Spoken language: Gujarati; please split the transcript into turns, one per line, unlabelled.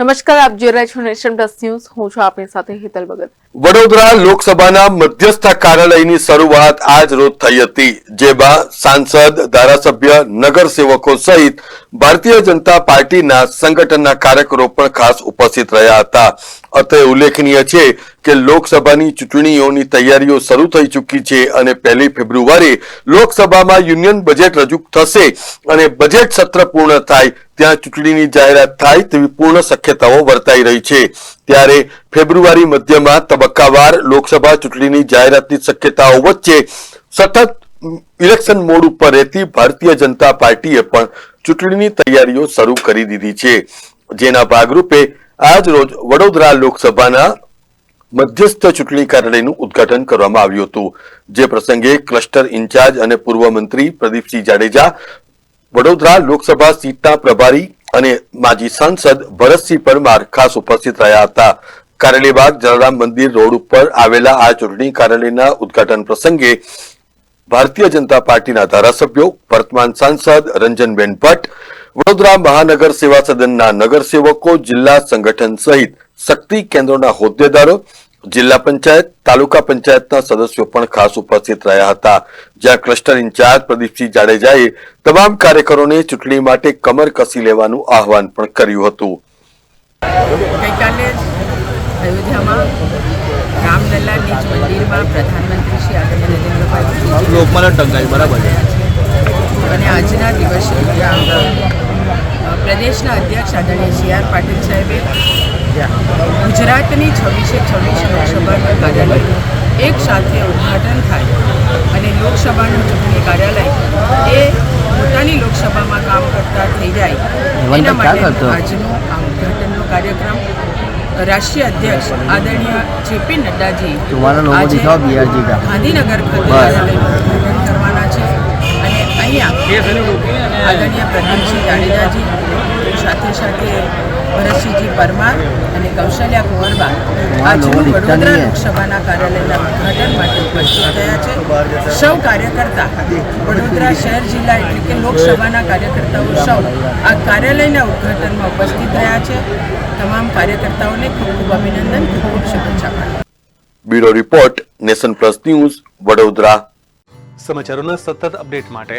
નમસ્કાર, આપ જોઈ રહ્યા છો નેશન પ્લસ ન્યૂઝ. હું છું આપની સાથે હેતલ ભગત.
વડોદરા લોકસભાના મધ્યસ્થ કાર્યાલયની શરૂઆત આજ રોજ થઈ હતી, જેમાં સાંસદ, ધારાસભ્ય, નગરસેવકો સહિત ભારતીય જનતા પાર્ટીના સંગઠનના કાર્યકરો પણ ખાસ ઉપસ્થિત રહ્યા હતા. અત્રે ઉલ્લેખનીય છે કે લોકસભાની ચૂંટણીઓની તૈયારીઓ શરૂ થઈ ચૂકી છે અને પહેલી ફેબ્રુઆરી લોકસભામાં યુનિયન બજેટ રજૂ થશે અને બજેટ સત્ર પૂર્ણ થાય ત્યાં ચૂંટણીની જાહેરાત થાય તેવી પૂર્ણ શક્યતાઓ વર્તાઈ રહી છે. ત્યારે ફેબ્રુઆરી મધ્યમાં તબક્કાવાર લોકસભા ચૂંટણીની જાહેરાતની શક્યતાઓ વચ્ચે સતત ઇલેક્શન મોડ ઉપર રહેતી ભારતીય જનતા પાર્ટીએ પણ ચૂંટણીની તૈયારીઓ શરૂ કરી દીધી છે. જેના ભાગરૂપે આજ રોજ વડોદરા લોકસભાના મધ્યસ્થ ચૂંટણી કાર્યાલયનું ઉદ્ઘાટન કરવામાં આવ્યું હતું. જે પ્રસંગે ક્લસ્ટર ઇન્ચાર્જ અને પૂર્વ મંત્રી પ્રદીપસિંહ જાડેજા વડોદરા લોકસભા સીટના પ્રભારી અને માજી સાંસદ ભરતસિંહ પરમાર ખાસ ઉપસ્થિત રહ્યા હતા. કારેલીબાગ જલારામ મંદિર રોડ ઉપર આવેલા આ ચૂંટણી કાર્યાલયના ઉદ્ઘાટન પ્રસંગે ભારતીય જનતા પાર્ટીના ધારાસભ્યો, વર્તમાન સાંસદ રંજનબેન ભટ્ટ, વડોદરા મહાનગર સેવા સદનના નગરસેવકો, જિલ્લા સંગઠન સહિત શક્તિ કેન્દ્રોના હોદ્દેદારો જિલ્લા પંચાયત તાલુકા પંચાયતના સદસ્યો પણ ખાસ ઉપસ્થિત રહ્યા હતા. જ્યાં ક્લસ્ટર ઇન્ચાર્જ પ્રદીપસિંહ જાડેજાએ તમામ કાર્યકરોને ચૂંટણી માટે કમર કસી લેવાનું આહવાન પણ કર્યું હતું.
ગઈકાલે અયોધ્યામાં રામલલ્લા નીચ મંદિરમાં પ્રધાનમંત્રી શ્રી આદરણીય નરેન્દ્રભાઈ
લોકમાન્ય ટંકાઈ બરાબર છે.
અને આજના દિવસે પ્રદેશના અધ્યક્ષ આદરણીય સી આર પાટીલ સાહેબે ગુજરાતની છવ્વીસે છવ્વીસ લોકસભાનું કાર્યાલય એક સાથે ઉદ્ઘાટન થાય અને લોકસભાનું ચૂંટણી કાર્યાલય એ પોતાની લોકસભામાં કામ કરતા થઈ જાય. એના માટે આજનો આ ઉદ્ઘાટનનો કાર્યક્રમ રાષ્ટ્રીય અધ્યક્ષ આદરણીય જેપી નડ્ડાજી આજે ગાંધીનગર ઉદ્ઘાટન કરવાના છે. અને અહીંયા આદરણીય પ્રદીપસિંહ જાડેજાજી સાથે સાથે ભરતસિંહજી પરમાર અને કૌશલ્યા કુંવરબા આજનું વડોદરા લોકસભાના કાર્યાલયના ઉદ્ઘાટન માટે ઉપસ્થિત થયા છે. સૌ કાર્યકર્તા વડોદરા શહેર જિલ્લા એટલે કે લોકસભાના કાર્યકર્તાઓ સૌ આ કાર્યાલયના ઉદ્ઘાટનમાં ઉપસ્થિત રહ્યા છે. તમામ કાર્યકર્તાઓને ખૂબ ખૂબ અભિનંદન ખૂબ ખૂબ શુભેચ્છા
bureau report nation plus news Vadodara.
સમાચારોના સતત અપડેટ માટે